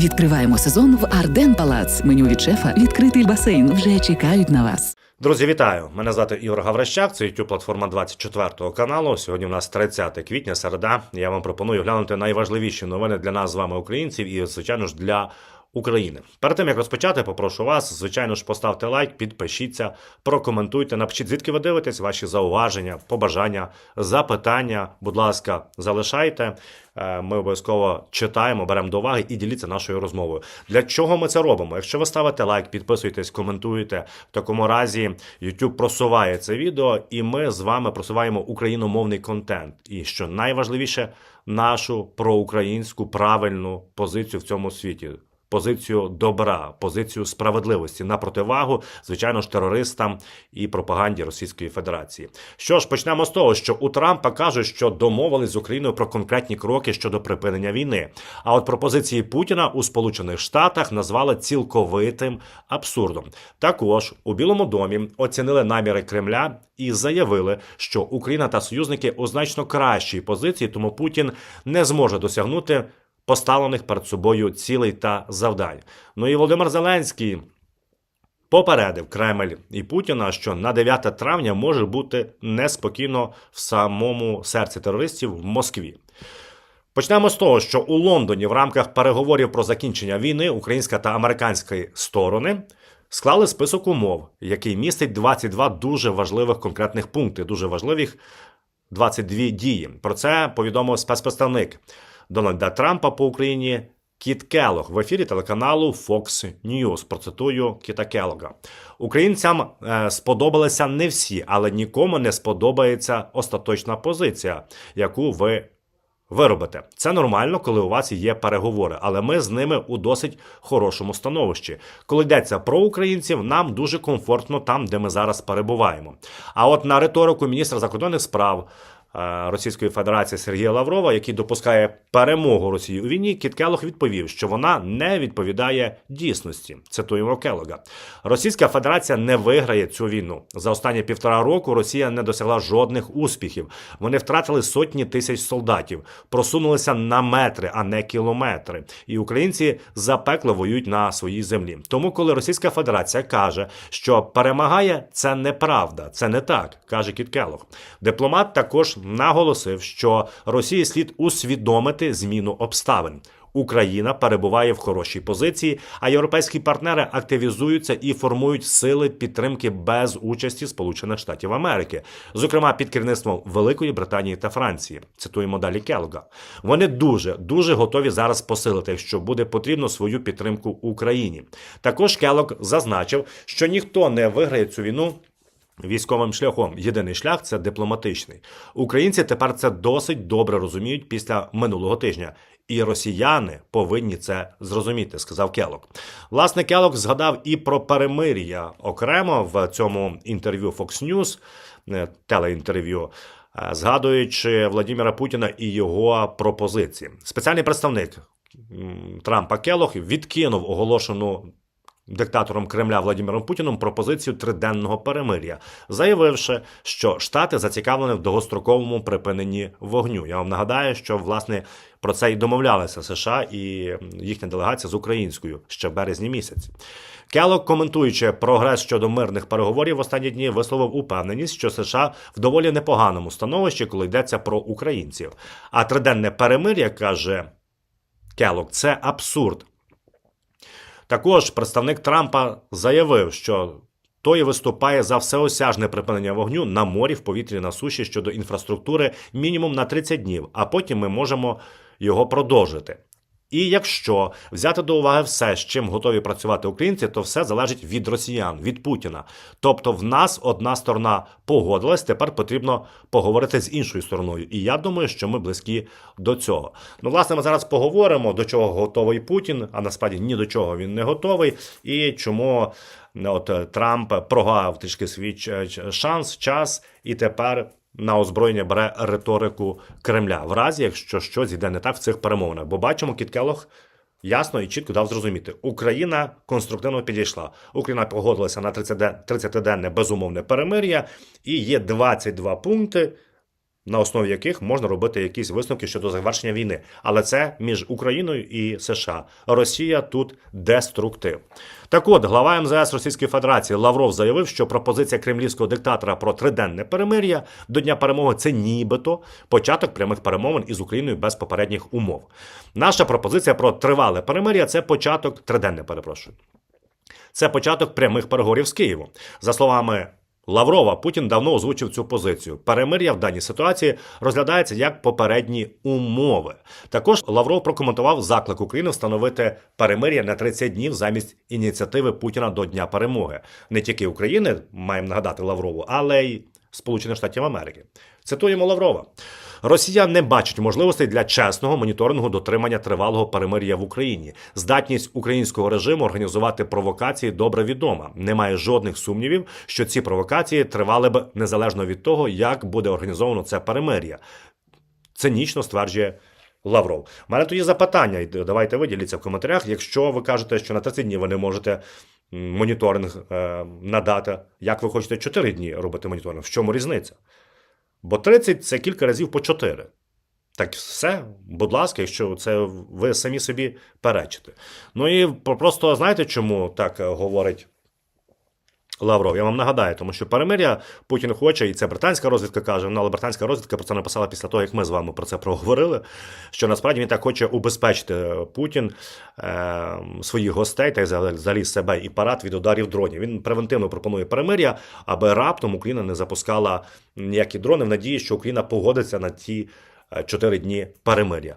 Відкриваємо сезон в Арден Палац. Меню від шефа, відкритий басейн. Вже чекають на вас. Друзі, вітаю! Мене звати Ігор Гаврищак, це youtube платформа 24 каналу. Сьогодні у нас 30 квітня, середа. Я вам пропоную глянути найважливіші новини для нас з вами, українців, і, звичайно ж, для України. Перед тим як розпочати, попрошу вас, звичайно ж, поставте лайк, підпишіться, прокоментуйте, напишіть, звідки ви дивитесь, ваші зауваження, побажання, запитання. Будь ласка, залишайте. Е, Ми обов'язково читаємо, беремо до уваги і діліться нашою розмовою. Для чого ми це робимо? Якщо ви ставите лайк, підписуєтесь, коментуєте, в такому разі YouTube просуває це відео, і ми з вами просуваємо україномовний контент. І що найважливіше, нашу проукраїнську правильну позицію в цьому світі. Позицію добра, позицію справедливості на противагу, звичайно ж, терористам і пропаганді Російської Федерації. Що ж, почнемо з того, що у Трампа кажуть, що домовились з Україною про конкретні кроки щодо припинення війни. А от пропозиції Путіна у Сполучених Штатах назвали цілковитим абсурдом. Також у Білому домі оцінили наміри Кремля і заявили, що Україна та союзники у значно кращій позиції, тому Путін не зможе досягнути поставлених перед собою цілей та завдань. Ну і Володимир Зеленський попередив Кремль і Путіна, що на 9 травня може бути неспокійно в самому серці терористів в Москві. Почнемо з того, що у Лондоні в рамках переговорів про закінчення війни українська та американська сторони склали список умов, який містить 22 дуже важливих конкретних пункти, дуже важливих 22 дії. Про це повідомив спецпредставник Дональда Трампа по Україні Кіт Келог в ефірі телеканалу Fox News. Процитую Кіта Келога. Українцям е, сподобалися не всі, але нікому не сподобається остаточна позиція, яку ви виробите. Це нормально, коли у вас є переговори, але ми з ними у досить хорошому становищі. Коли йдеться про українців, нам дуже комфортно там, де ми зараз перебуваємо. А от на риторику міністра закордонних справ. Е, Російської Федерації Сергія Лаврова, який допускає перемогу Росії у війні, Кіт Келог відповів, що вона не відповідає дійсності. Цитуємо Келога. Російська Федерація не виграє цю війну. За останні півтора року Росія не досягла жодних успіхів. Вони втратили сотні тисяч солдатів, просунулися на метри, а не кілометри. І українці запекло воюють на своїй землі. Тому, коли Російська Федерація каже, що перемагає, це неправда, це не так, каже Кіт Келог. Дипломат також наголосив, що Росії слід усвідомити зміну обставин. Україна перебуває в хорошій позиції, а європейські партнери активізуються і формують сили підтримки без участі Сполучених Штатів Америки, зокрема під керівництвом Великої Британії та Франції. Цитуємо далі Келга. Вони дуже дуже готові зараз посилити, якщо буде потрібно свою підтримку Україні. Також Келог зазначив, що ніхто не виграє цю війну Військовим шляхом єдиний шлях це дипломатичний. Українці тепер це досить добре розуміють після минулого тижня, і росіяни повинні це зрозуміти, сказав Келок. Власне, Келок згадав і про перемир'я окремо в цьому інтерв'ю Fox News, е, телеінтерв'ю. е, Згадуючи Владимира Путіна і його пропозиції, спеціальний представник Трампа Келох відкинув оголошену диктатором Кремля Владимиром Путіном пропозицію триденного перемир'я, заявивши, що Штати зацікавлені в довгостроковому припиненні вогню. Я вам нагадаю, що власне про це і домовлялися США і їхня делегація з українською ще в березні місяці. Келок, коментуючи прогрес щодо мирних переговорів в останні дні, висловив упевненість, що США в доволі непоганому становищі, коли йдеться про українців. А триденне перемир'я каже Келок, це абсурд. Також представник Трампа заявив, що той виступає за всеосяжне припинення вогню на морі, в повітрі на суші щодо інфраструктури мінімум на 30 днів, а потім ми можемо його продовжити. І якщо взяти до уваги все, з чим готові працювати українці, то все залежить від росіян, від Путіна. Тобто, в нас одна сторона погодилась, тепер потрібно поговорити з іншою стороною. І я думаю, що ми близькі до цього. Ну, власне, ми зараз поговоримо, до чого готовий Путін, а насправді ні до чого він не готовий, і чому от е, Трамп прогав трішки свій ч- шанс, час, і тепер на озброєння бере риторику Кремля, в разі якщо щось йде не так в цих перемовинах. Бо бачимо, Кіт Келох ясно і чітко дав зрозуміти, Україна конструктивно підійшла. Україна погодилася на 30-де- 30-денне безумовне перемир'я, і є 22 пункти. На основі яких можна робити якісь висновки щодо завершення війни. Але це між Україною і США. Росія тут деструктив. Так от, глава МЗС Російської Федерації Лавров заявив, що пропозиція кремлівського диктатора про триденне перемир'я до дня перемоги це нібито початок прямих перемовин із Україною без попередніх умов. Наша пропозиція про тривале перемир'я це початок триденне, перепрошую. Це початок прямих переговорів з Києвом. За словами Лаврова, Путін давно озвучив цю позицію. Перемир'я в даній ситуації розглядається як попередні умови. Також Лавров прокоментував заклик України встановити перемир'я на 30 днів замість ініціативи Путіна до Дня перемоги. Не тільки України, маємо нагадати Лаврову, але й Сполучених Штатів Америки. Цитуємо Лаврова. Росія не бачить можливостей для чесного моніторингу дотримання тривалого перемир'я в Україні. Здатність українського режиму організувати провокації добре відома. Немає жодних сумнівів, що ці провокації тривали б незалежно від того, як буде організовано це перемир'я. Цинічно стверджує Лавров. У мене тоді запитання. Давайте виділіться в коментарях. Якщо ви кажете, що на 30 днів ви не можете моніторинг е, надати, як ви хочете 4 дні робити моніторинг? В чому різниця? Бо 30 це кілька разів по 4. Так все, будь ласка, якщо це ви самі собі перечите. Ну і просто знаєте, чому так говорить Лавров? Я вам нагадаю, тому що перемиря Путін хоче, і це британська розвідка каже. Ну, але британська розвідка про це написала після того, як ми з вами про це проговорили. Що насправді він так хоче убезпечити Путін е, своїх гостей та й взагалі себе і парад від ударів дронів. Він превентивно пропонує перемиря, аби раптом Україна не запускала ніякі дрони в надії, що Україна погодиться на ті е, чотири дні перемиря.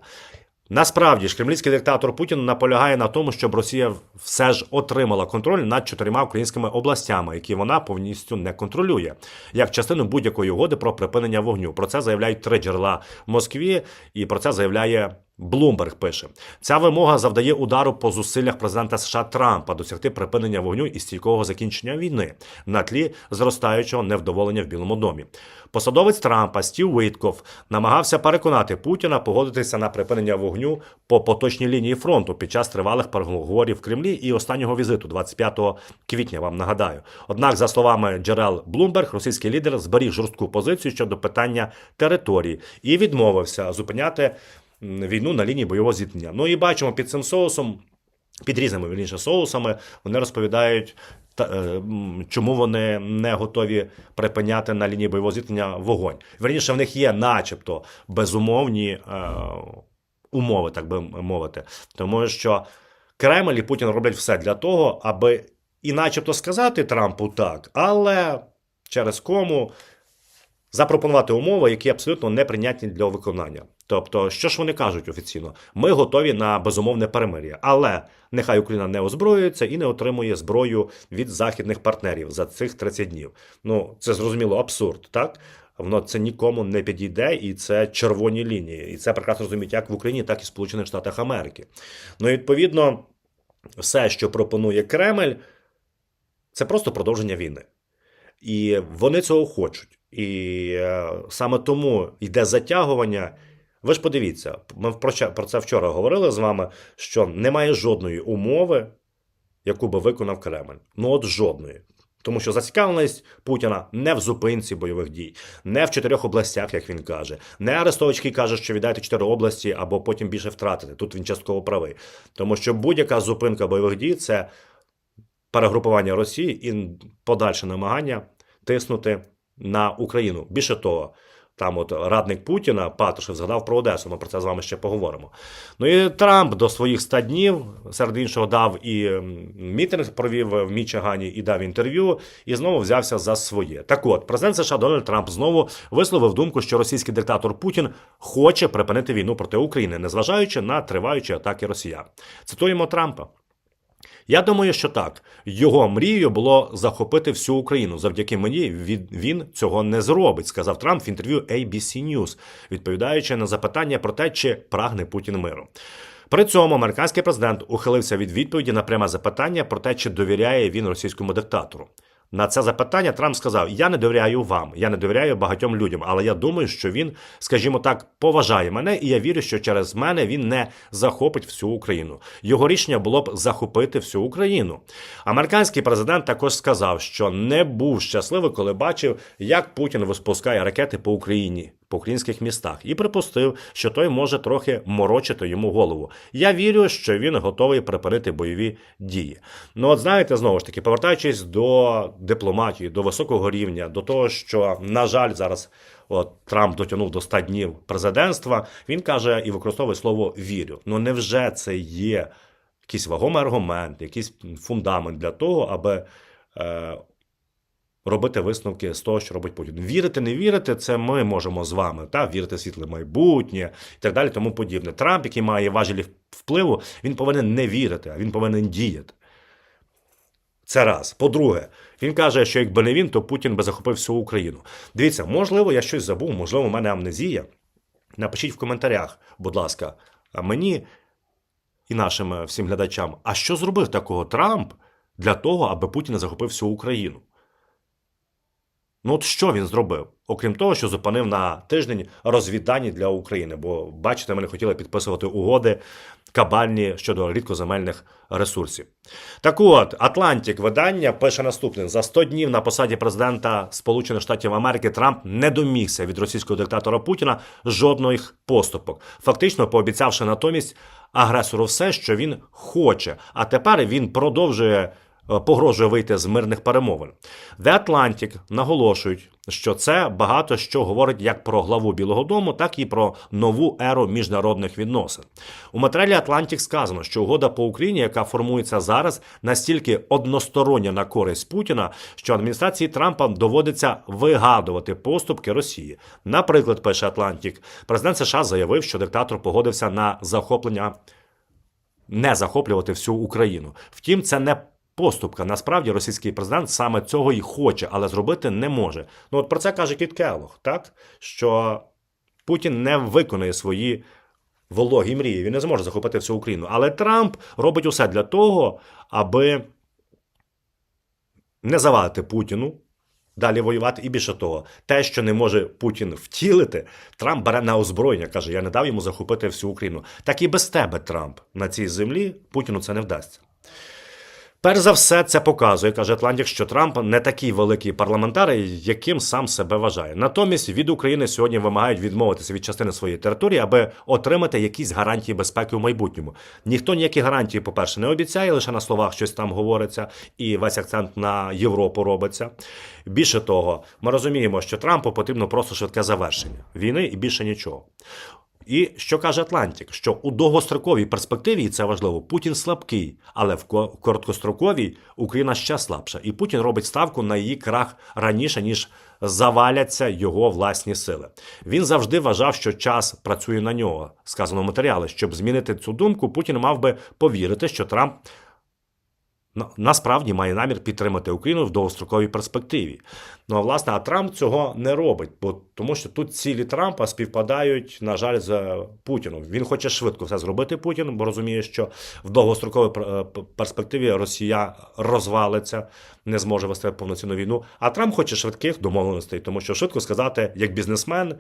Насправді ж кремлівський диктатор Путін наполягає на тому, щоб Росія все ж отримала контроль над чотирма українськими областями, які вона повністю не контролює, як частину будь-якої угоди про припинення вогню. Про це заявляють три джерела в Москві, і про це заявляє Блумберг. Пише ця вимога завдає удару по зусиллях президента США Трампа досягти припинення вогню і стійкого закінчення війни на тлі зростаючого невдоволення в Білому домі. Посадовець Трампа Стів Витков намагався переконати Путіна погодитися на припинення вогню по поточній лінії фронту під час тривалих переговорів в Кремлі і останнього візиту 25 квітня. Вам нагадаю. Однак, за словами джерел Блумберг, російський лідер зберіг жорстку позицію щодо питання території і відмовився зупиняти війну на лінії бойового зіткнення. Ну і бачимо під цим соусом. Під різними вірніше соусами вони розповідають, та, е, чому вони не готові припиняти на лінії бойового зіткнення вогонь. Вірніше, в них є, начебто, безумовні е, умови, так би мовити. Тому що Кремль і Путін роблять все для того, аби і начебто сказати Трампу так, але через кому запропонувати умови, які абсолютно неприйнятні для виконання. Тобто, що ж вони кажуть офіційно? Ми готові на безумовне перемир'я, але нехай Україна не озброюється і не отримує зброю від західних партнерів за цих 30 днів. Ну це зрозуміло абсурд, так? Воно це нікому не підійде, і це червоні лінії. І це прекрасно розуміють як в Україні, так і в Сполучених Штатах Америки. Ну, і відповідно, все, що пропонує Кремль, це просто продовження війни. І вони цього хочуть. І е, саме тому йде затягування. Ви ж подивіться, ми про це- вчора говорили з вами, що немає жодної умови, яку би виконав Кремль. Ну от жодної. Тому що зацікавленість Путіна не в зупинці бойових дій, не в чотирьох областях, як він каже, не Арестович, який каже, що віддайте чотири області або потім більше втратити. Тут він частково правий. Тому що будь-яка зупинка бойових дій це перегрупування Росії і подальше намагання тиснути на Україну. Більше того, там от радник Путіна Патрушев згадав про Одесу. Ми про це з вами ще поговоримо. Ну і Трамп до своїх 100 днів, серед іншого, дав і мітинг провів в Мічигані і дав інтерв'ю, і знову взявся за своє. Так от, президент США Дональд Трамп знову висловив думку, що російський диктатор Путін хоче припинити війну проти України, незважаючи на триваючі атаки росіян. Цитуємо Трампа. Я думаю, що так. Його мрією було захопити всю Україну. Завдяки мені він, цього не зробить, сказав Трамп в інтерв'ю ABC News, відповідаючи на запитання про те, чи прагне Путін миру. При цьому американський президент ухилився від відповіді на пряме запитання про те, чи довіряє він російському диктатору. На це запитання Трамп сказав: Я не довіряю вам, я не довіряю багатьом людям, але я думаю, що він, скажімо так, поважає мене, і я вірю, що через мене він не захопить всю Україну. Його рішення було б захопити всю Україну. Американський президент також сказав, що не був щасливий, коли бачив, як Путін випускає ракети по Україні. По українських містах і припустив, що той може трохи морочити йому голову. Я вірю, що він готовий припинити бойові дії. Ну, от знаєте, знову ж таки, повертаючись до дипломатії, до високого рівня, до того, що, на жаль, зараз от Трамп дотягнув до 100 днів президентства, він каже і використовує слово вірю. Ну невже це є якийсь вагомий аргумент, якийсь фундамент для того, аби. Е, робити висновки з того, що робить Путін. Вірити, не вірити, це ми можемо з вами, та вірити в світле майбутнє і так далі, тому подібне. Трамп, який має важелі впливу, він повинен не вірити, а він повинен діяти. Це раз. По-друге, він каже, що якби не він, то Путін би захопив всю Україну. Дивіться, можливо, я щось забув, можливо, у мене амнезія. Напишіть в коментарях, будь ласка, а мені і нашим е, всім глядачам, а що зробив такого Трамп для того, аби Путін захопив всю Україну? Ну, от що він зробив? Окрім того, що зупинив на тиждень розвіддані для України. Бо, бачите, ми не хотіли підписувати угоди кабальні щодо рідкоземельних ресурсів. Так от, Атлантик видання пише наступне: за 100 днів на посаді президента Сполучених Штатів Америки Трамп не домігся від російського диктатора Путіна жодних поступок, фактично пообіцявши натомість агресору все, що він хоче. А тепер він продовжує погрожує вийти з мирних перемовин. The Atlantic наголошують, що це багато що говорить як про главу Білого Дому, так і про нову еру міжнародних відносин. У матеріалі Atlantic сказано, що угода по Україні, яка формується зараз, настільки одностороння на користь Путіна, що адміністрації Трампа доводиться вигадувати поступки Росії. Наприклад, пише Атлантик, президент США заявив, що диктатор погодився на захоплення не захоплювати всю Україну. Втім, це не поступка. Насправді російський президент саме цього і хоче, але зробити не може. Ну от про це каже Кіт Келлог, так що Путін не виконує свої вологі мрії. Він не зможе захопити всю Україну. Але Трамп робить усе для того, аби не завадити Путіну. Далі воювати, і більше того, те, що не може Путін втілити, Трамп бере на озброєння, каже: Я не дав йому захопити всю Україну. Так і без тебе, Трамп, на цій землі Путіну це не вдасться. Перш за все, це показує, каже Атлантик, що Трамп не такий великий парламентар, яким сам себе вважає. Натомість від України сьогодні вимагають відмовитися від частини своєї території, аби отримати якісь гарантії безпеки в майбутньому. Ніхто ніякі гарантії, по-перше, не обіцяє, лише на словах щось там говориться, і весь акцент на Європу робиться. Більше того, ми розуміємо, що Трампу потрібно просто швидке завершення війни і більше нічого. І що каже Атлантик, що у довгостроковій перспективі і це важливо, Путін слабкий, але в короткостроковій Україна ще слабша, і Путін робить ставку на її крах раніше ніж заваляться його власні сили. Він завжди вважав, що час працює на нього. Сказано в матеріалі. Щоб змінити цю думку, Путін мав би повірити, що Трамп насправді має намір підтримати Україну в довгостроковій перспективі. Ну а власне, а Трамп цього не робить, бо тому що тут цілі Трампа співпадають, на жаль, з Путіном. Він хоче швидко все зробити Путін, бо розуміє, що в довгостроковій е, перспективі Росія розвалиться, не зможе вести повноцінну війну. А Трамп хоче швидких домовленостей, тому що швидко сказати, як бізнесмен,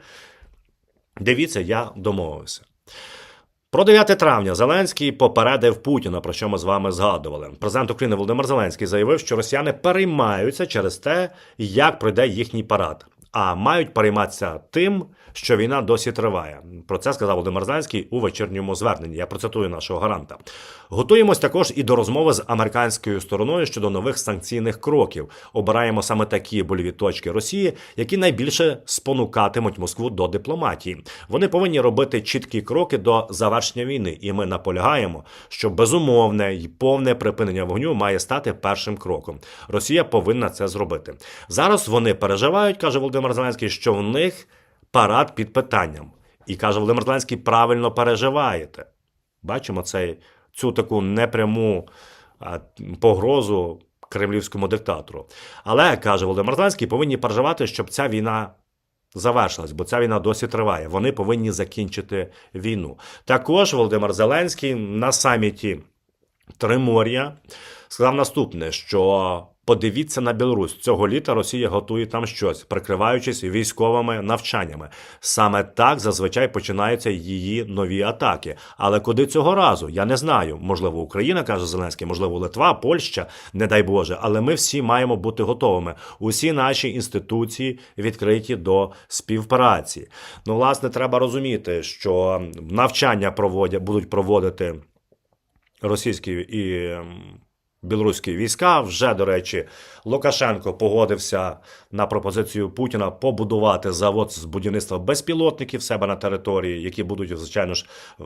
дивіться, я домовився. Про 9 травня Зеленський попередив Путіна, про що ми з вами згадували. Президент України Володимир Зеленський заявив, що росіяни переймаються через те, як пройде їхній парад, а мають перейматися тим, що війна досі триває. Про це сказав Володимир Зеленський у вечірньому зверненні. Я процитую нашого гаранта. Готуємось також і до розмови з американською стороною щодо нових санкційних кроків. Обираємо саме такі больові точки Росії, які найбільше спонукатимуть Москву до дипломатії. Вони повинні робити чіткі кроки до завершення війни, і ми наполягаємо, що безумовне і повне припинення вогню має стати першим кроком. Росія повинна це зробити. Зараз вони переживають, каже Володимир Зеленський, що в них парад під питанням. І каже Володимир Зеленський, правильно переживаєте. Бачимо цей, цю таку непряму погрозу кремлівському диктатору. Але каже Володимир Зеленський, повинні переживати, щоб ця війна завершилась, бо ця війна досі триває. Вони повинні закінчити війну. Також Володимир Зеленський на саміті Тримор'я сказав наступне: що Подивіться на Білорусь. Цього літа Росія готує там щось, прикриваючись військовими навчаннями. Саме так зазвичай починаються її нові атаки. Але куди цього разу? Я не знаю. Можливо, Україна каже Зеленський, можливо, Литва, Польща, не дай Боже. Але ми всі маємо бути готовими. Усі наші інституції відкриті до співпраці. Ну, власне, треба розуміти, що навчання проводять будуть проводити російські і ем, білоруські війська. Вже, до речі, Лукашенко погодився на пропозицію Путіна побудувати завод з будівництва безпілотників себе на території, які будуть, звичайно ж, е,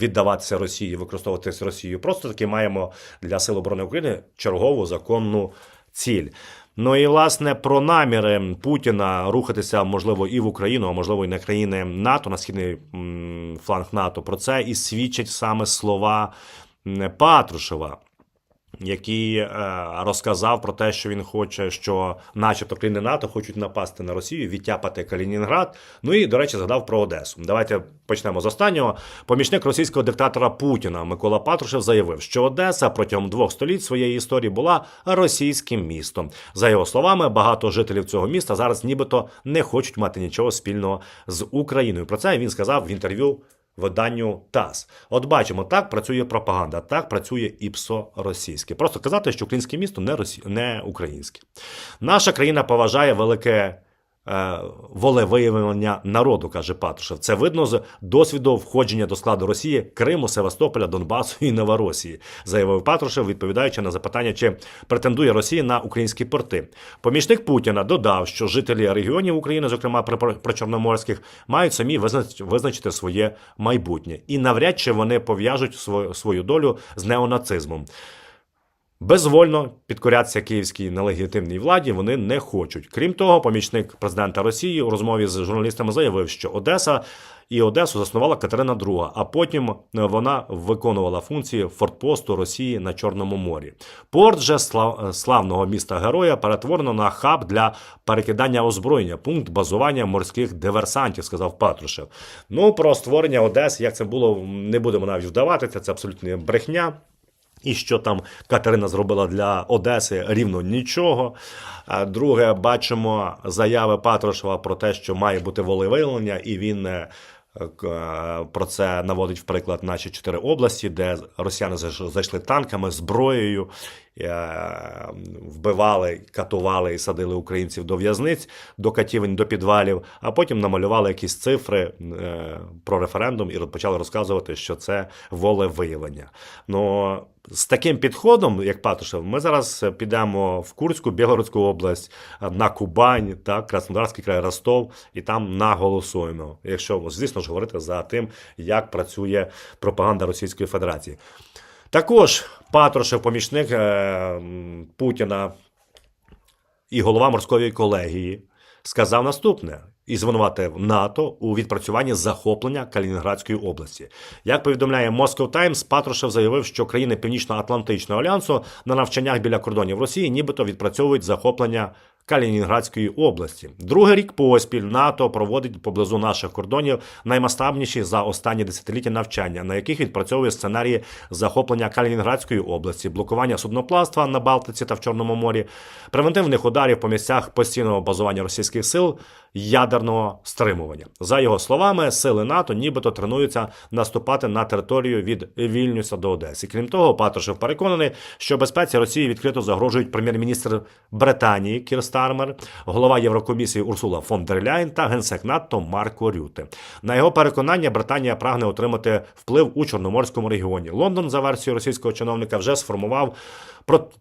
віддаватися Росії, використовуватися Росією. Просто таки маємо для Сил оборони України чергову законну ціль. Ну і власне про наміри Путіна рухатися, можливо, і в Україну, а можливо, і на країни НАТО, на східний фланг НАТО. Про це і свідчать саме слова Патрушева який е, розказав про те, що він хоче, що, начебто, країни НАТО хочуть напасти на Росію, відтяпати Калінінград. Ну і, до речі, згадав про Одесу. Давайте почнемо з останнього. Помічник російського диктатора Путіна Микола Патрушев заявив, що Одеса протягом двох століть своєї історії була російським містом. За його словами, багато жителів цього міста зараз нібито не хочуть мати нічого спільного з Україною. Про це він сказав в інтерв'ю виданню ТАСС. От бачимо, так працює пропаганда, так працює ІПСО російське. Просто казати, що українське місто не, росі... не українське. Наша країна поважає велике. Е, Волевиявлення народу, каже Патрушев. Це видно з досвіду входження до складу Росії, Криму, Севастополя, Донбасу і Новоросії, заявив Патрушев, відповідаючи на запитання, чи претендує Росія на українські порти. Помічник Путіна додав, що жителі регіонів України, зокрема при- причорноморських, мають самі визнач- визначити своє майбутнє, і навряд чи вони пов'яжуть свою долю з неонацизмом. Безвольно підкорятися київській нелегітимній владі вони не хочуть. Крім того, помічник президента Росії у розмові з журналістами заявив, що Одеса і Одесу заснувала Катерина II, а потім вона виконувала функції фортпосту Росії на Чорному морі. Порт же слав- славного міста героя перетворено на хаб для перекидання озброєння, пункт базування морських диверсантів, сказав Патрушев. Ну про створення Одеси, як це було, не будемо навіть вдаватися. Це абсолютно брехня. І що там Катерина зробила для Одеси рівно нічого. Друге, бачимо заяви Патрушева про те, що має бути волевиявлення, і він е, е, про це наводить в приклад наші чотири області, де росіяни зайш- зайшли танками, зброєю, вбивали, катували і садили українців до в'язниць, до катівень, до підвалів, а потім намалювали якісь цифри е, про референдум і почали розказувати, що це волевиявлення. Ну, з таким підходом, як Патушев, ми зараз підемо в Курську, Білгородську область, на Кубань, так, Краснодарський край, Ростов, і там наголосуємо. Якщо, звісно ж, говорити за тим, як працює пропаганда Російської Федерації. Також Патрушев, помічник е, Путіна і голова морської колегії, сказав наступне. І звинуватив НАТО у відпрацюванні захоплення Калінінградської області. Як повідомляє Moscow Times, Патрушев заявив, що країни Північно-Атлантичного альянсу на навчаннях біля кордонів Росії нібито відпрацьовують захоплення Калінінградської області. Другий рік поспіль НАТО проводить поблизу наших кордонів наймасштабніші за останні десятиліття навчання, на яких відпрацьовує сценарії захоплення Калінінградської області, блокування судноплавства на Балтиці та в Чорному морі, превентивних ударів по місцях постійного базування російських сил, ядерного стримування. За його словами, сили НАТО нібито тренуються наступати на територію від Вільнюса до Одеси. Крім того, Патрушев переконаний, що безпеці Росії відкрито загрожують прем'єр-міністр Британії Кір Стармер, голова Єврокомісії Урсула фон дер Ляйн та генсек НАТО Марко Рюте. На його переконання, Британія прагне отримати вплив у Чорноморському регіоні. Лондон, за версією російського чиновника, вже сформував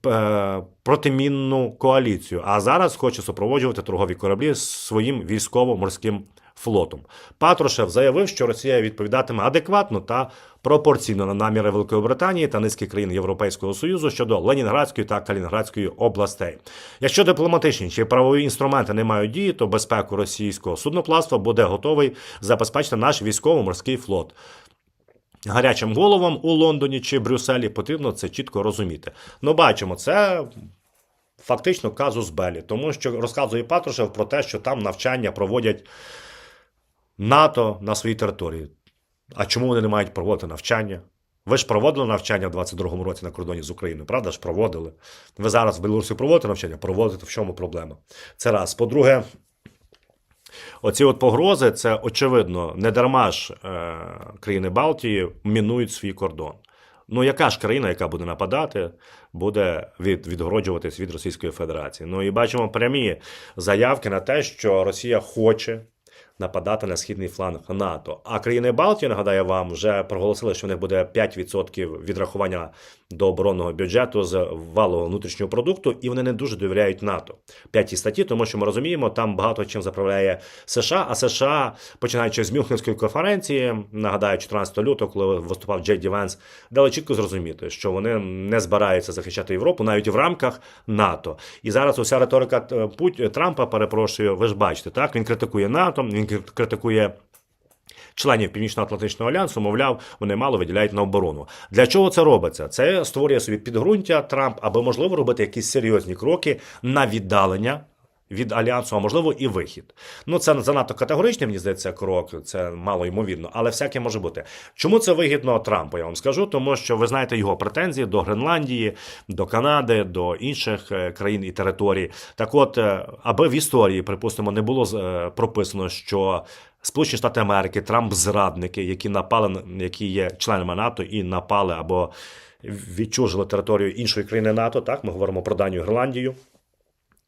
е, протимінну коаліцію, а зараз хоче супроводжувати торгові кораблі своїм військово-морським флотом. Патрушев заявив, що Росія відповідатиме адекватно та пропорційно на наміри Великої Британії та низки країн Європейського Союзу щодо Ленінградської та Калінінградської областей. Якщо дипломатичні чи правові інструменти не мають дії, то безпеку російського судноплавства буде готовий забезпечити наш військово-морський флот. Гарячим головам у Лондоні чи Брюсселі потрібно це чітко розуміти. Ну, бачимо, це фактично казус Белі, тому що розказує Патрушев про те, що там навчання проводять НАТО на своїй території. А чому вони не мають проводити навчання? Ви ж проводили навчання в 22-му році на кордоні з Україною, правда ж проводили? Ви зараз в Білорусі проводите навчання? Проводите, в чому проблема? Це раз. По-друге, оці от погрози, це очевидно, не дарма ж е, країни Балтії мінують свій кордон. Ну, яка ж країна, яка буде нападати, буде від, відгороджуватись від Російської Федерації? Ну і бачимо прямі заявки на те, що Росія хоче нападати на східний фланг НАТО. А країни Балтії, нагадаю вам, вже проголосили, що в них буде 5% відрахування до оборонного бюджету з валового внутрішнього продукту, і вони не дуже довіряють НАТО. П'ятій статті, тому що ми розуміємо, там багато чим заправляє США. А США, починаючи з Мюнхенської конференції, нагадаю, 14 лютого, коли виступав Джей Ді Венс, дали чітко зрозуміти, що вони не збираються захищати Європу навіть в рамках НАТО. І зараз уся риторика е, Пут- Трампа, перепрошую, ви ж бачите, так він критикує НАТО, він критикує. Членів Північно-Атлантичного альянсу, мовляв, вони мало виділяють на оборону. Для чого це робиться? Це створює собі підґрунтя Трамп, аби можливо робити якісь серйозні кроки на віддалення від альянсу, а можливо і вихід. Ну це занадто категоричний, мені здається, крок. Це мало ймовірно, але всяке може бути. Чому це вигідно Трампу? Я вам скажу, тому що ви знаєте його претензії до Гренландії, до Канади, до інших е, країн і територій. Так, от, е, аби в історії, припустимо, не було е, прописано, що Сполучені Штати Америки, Трамп зрадники, які напали на- які є членами НАТО і напали або відчужили територію іншої країни НАТО. Так, ми говоримо про Данію Гренландію.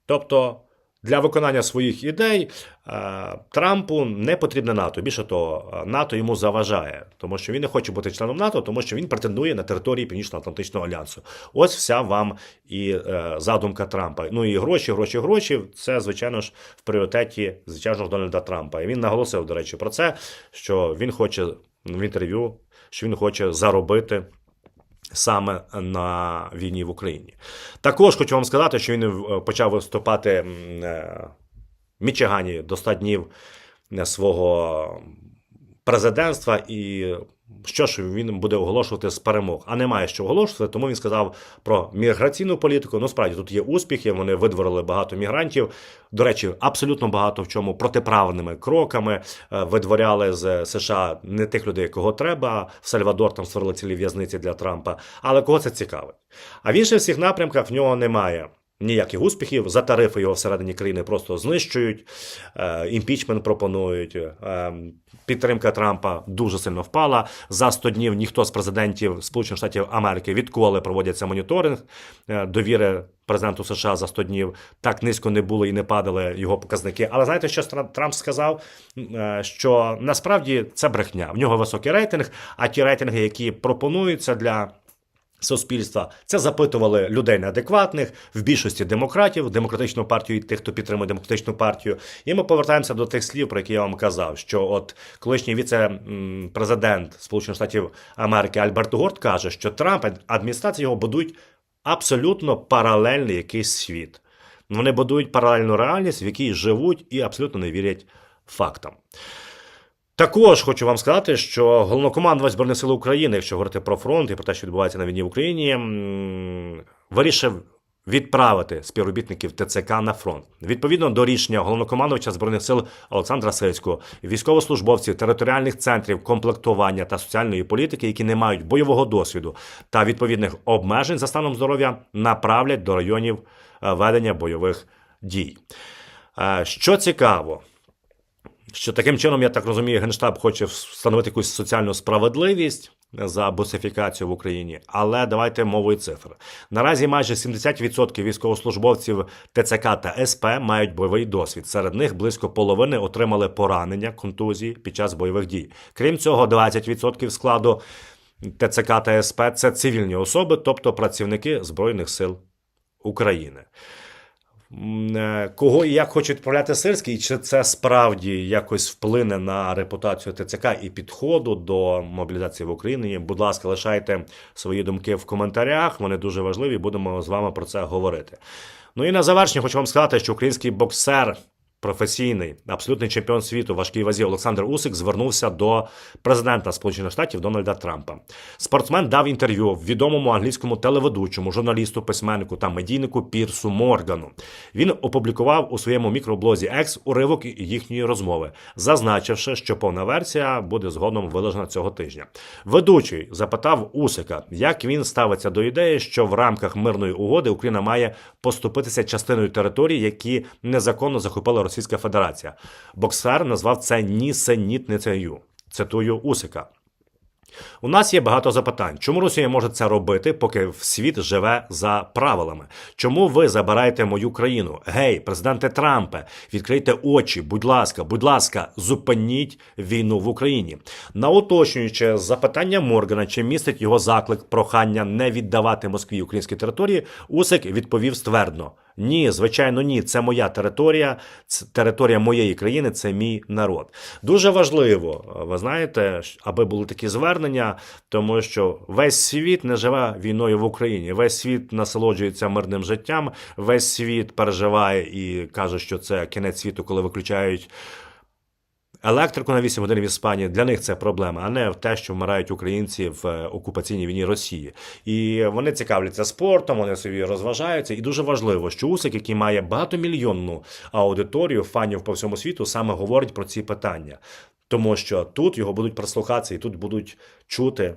Тобто для виконання своїх ідей е, Трампу не потрібне НАТО. Більше того, е, НАТО йому заважає, тому що він не хоче бути членом НАТО, тому що він претендує на території Північно-Атлантичного альянсу. Ось вся вам і е, задумка Трампа. Ну і гроші, гроші, гроші. Це звичайно ж в пріоритеті, звичайно Дональда Трампа. І він наголосив, до речі, про це, що він хоче в інтерв'ю, що він хоче заробити саме на війні в Україні. Також хочу вам сказати, що він е, почав виступати е, в Мічигані до 100 днів е, свого президентства і. Що ж він буде оголошувати з перемог? А немає що оголошувати, тому він сказав про міграційну політику. Ну, справді тут є успіхи. Вони видворили багато мігрантів. До речі, абсолютно багато в чому протиправними кроками е, видворяли з США не тих людей, кого треба. В Сальвадор там створили цілі в'язниці для Трампа. Але кого це цікавить? А в інших всіх напрямках в нього немає. Ніяких успіхів за тарифи його всередині країни просто знищують, е, імпічмент пропонують. Е, підтримка Трампа дуже сильно впала. За 100 днів ніхто з президентів Сполучених Штатів Америки відколи проводяться моніторинг е, довіри президенту США за 100 днів. Так низько не було і не падали його показники. Але знаєте, що Тра- Трамп сказав? Що насправді це брехня. В нього високий рейтинг, а ті рейтинги, які пропонуються для суспільства. Це запитували людей неадекватних, в більшості демократів, демократичну партію і тих, хто підтримує демократичну партію. І ми повертаємося до тих слів, про які я вам казав. Що от колишній віце-президент Сполучених Штатів Америки Альберт Горд каже, що Трамп адміністрація його будують абсолютно паралельний якийсь світ. Вони будують паралельну реальність, в якій живуть і абсолютно не вірять фактам. Також хочу вам сказати, що головнокомандувач Збройних сил України, якщо говорити про фронт і про те, що відбувається на війні в Україні, вирішив відправити співробітників ТЦК на фронт. Відповідно до рішення головнокомандувача Збройних сил Олександра Сирського, військовослужбовців територіальних центрів комплектування та соціальної політики, які не мають бойового досвіду та відповідних обмежень за станом здоров'я, направлять до районів е, ведення бойових дій. Е, Що цікаво, що таким чином, я так розумію, Генштаб хоче встановити якусь соціальну справедливість за бусифікацію в Україні. Але давайте мовою цифр. Наразі майже 70% військовослужбовців ТЦК та СП мають бойовий досвід. Серед них близько половини отримали поранення, контузії під час бойових дій. Крім цього, 20% складу ТЦК та СП це цивільні особи, тобто працівники Збройних сил України. Е, Кого і як хоче відправляти Сирський, і чи це справді якось вплине на репутацію ТЦК і підходу до мобілізації в Україні? Будь ласка, лишайте свої думки в коментарях. Вони дуже важливі. Будемо з вами про це говорити. Ну і на завершення хочу вам сказати, що український боксер професійний, абсолютний чемпіон світу важкій вазі Олександр Усик звернувся до президента Сполучених Штатів Дональда Трампа. Спортсмен дав інтерв'ю відомому англійському телеведучому, журналісту, письменнику та медійнику Пірсу Моргану. Він опублікував у своєму мікроблозі X уривок їхньої розмови, зазначивши, що повна версія буде згодом виложена цього тижня. Ведучий запитав Усика, як він ставиться до ідеї, що в рамках мирної угоди Україна має поступитися частиною територій, які незаконно захопила Російська Федерація. Боксер назвав це нісенітницею. Цитую Усика. У нас є багато запитань. Чому Росія може це робити, поки світ живе за правилами? Чому ви забираєте мою країну? Гей, президенте Трампе, відкрийте очі, будь ласка, будь ласка, зупиніть війну в Україні. На уточнююче запитання Моргана, чи містить його заклик прохання не віддавати Москві українські території, Усик відповів ствердно: ні, звичайно, ні. Це моя територія, це територія моєї країни, це мій народ. Дуже важливо, ви знаєте, аби були такі звернення, тому що весь світ не живе війною в Україні. Весь світ насолоджується мирним життям, весь світ переживає і каже, що це кінець світу, коли виключають. Електрику на 8 годин в Іспанії для них це проблема, а не в те, що вмирають українці в е, окупаційній війні Росії. І вони цікавляться спортом, вони собі розважаються. І дуже важливо, що Усик, який має багатомільйонну аудиторію фанів по всьому світу, саме говорить про ці питання. Тому що тут його будуть прислухатися і тут будуть чути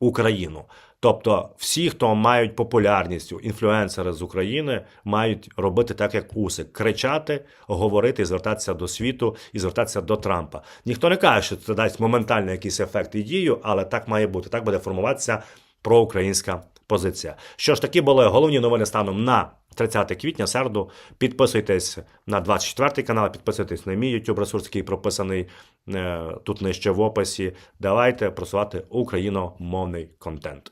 Україну. Тобто, всі, хто мають популярність, інфлюенсери з України, мають робити так, як Усик, кричати, говорити, і звертатися до світу і звертатися до Трампа. Ніхто не каже, що це дасть моментально якийсь ефект і дію, але так має бути. Так буде формуватися проукраїнська позиція. Що ж, такі були головні новини станом на 30 квітня, середу. Підписуйтесь на 24 канал, підписуйтесь на мій YouTube ресурс, який прописаний е, тут нижче в описі. Давайте просувати україномовний контент.